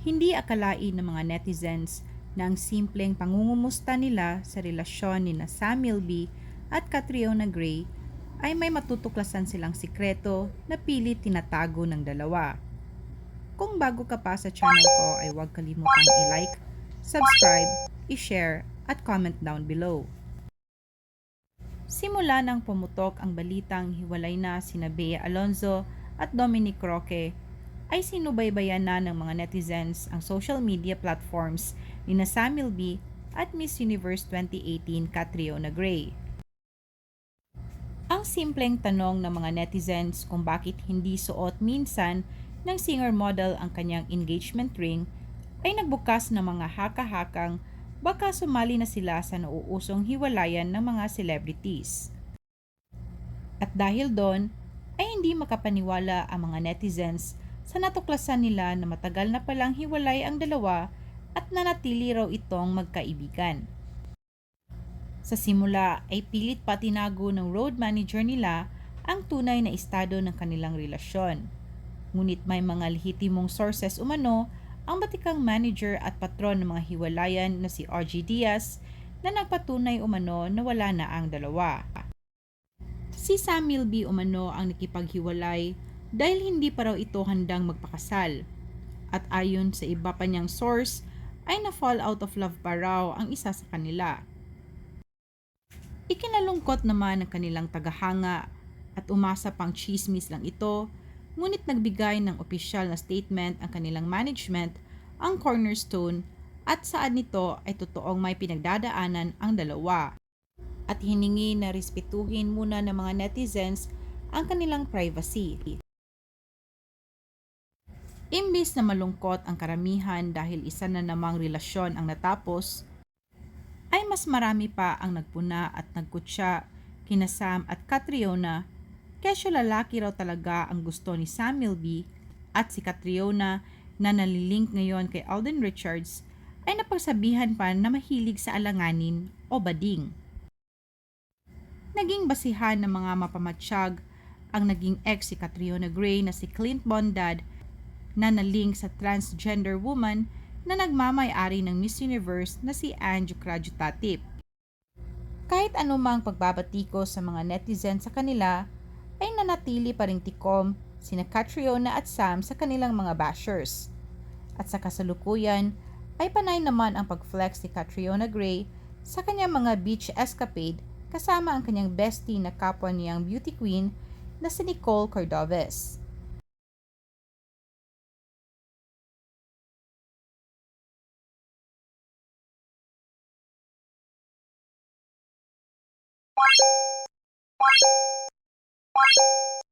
Hindi akalain ng mga netizens na ang simpleng pangungumusta nila sa relasyon ni na Samuel B. at Catriona Gray ay may matutuklasan silang sikreto na pilit tinatago ng dalawa. Kung bago ka pa sa channel ko ay huwag kalimutang i-like, subscribe, i-share at comment down below. Simula nang pumutok ang balitang hiwalay na sina Bea Alonzo at Dominic Roque ay sinubaybayan na ng mga netizens ang social media platforms ni na Samuel B. at Miss Universe 2018 Catriona Gray. Ang simpleng tanong ng mga netizens kung bakit hindi suot minsan ng singer-model ang kanyang engagement ring ay nagbukas ng mga haka-hakang baka sumali na sila sa nauusong hiwalayan ng mga celebrities. At dahil doon, ay hindi makapaniwala ang mga netizens sa natuklasan nila na matagal na palang hiwalay ang dalawa at nanatili raw itong magkaibigan. Sa simula ay pilit pa tinago ng road manager nila ang tunay na estado ng kanilang relasyon. Ngunit may mga lehitimong sources umano ang batikang manager at patron ng mga hiwalayan na si RG Diaz na nagpatunay umano na wala na ang dalawa. Si Samuel B. umano ang nakipaghiwalay dahil hindi pa raw ito handang magpakasal. At ayon sa iba pa niyang source, ay na-fall out of love pa raw ang isa sa kanila. Ikinalungkot naman ng kanilang tagahanga at umasa pang chismis lang ito, ngunit nagbigay ng opisyal na statement ang kanilang management, ang cornerstone, at saan nito ay totoong may pinagdadaanan ang dalawa. At hiningi na respetuhin muna ng mga netizens ang kanilang privacy. Imbis na malungkot ang karamihan dahil isa na namang relasyon ang natapos, ay mas marami pa ang nagpuna at nagkutsa kina Sam at Catriona kesyo lalaki raw talaga ang gusto ni Samuel B. at si Catriona na nalilink ngayon kay Alden Richards ay napagsabihan pa na mahilig sa alanganin o bading. Naging basihan ng mga mapamatsyag ang naging ex si Catriona Gray na si Clint Bondad na nalink sa transgender woman na nagmamay-ari ng Miss Universe na si Ange Krajutatip. Kahit anumang pagbabatiko sa mga netizen sa kanila, ay nanatili pa rin tikom sina Catriona at Sam sa kanilang mga bashers. At sa kasalukuyan, ay panay naman ang pag-flex ni Catriona Gray sa kanyang mga beach escapade kasama ang kanyang bestie na kapwa niyang beauty queen na si Nicole Cordoves. Thank you.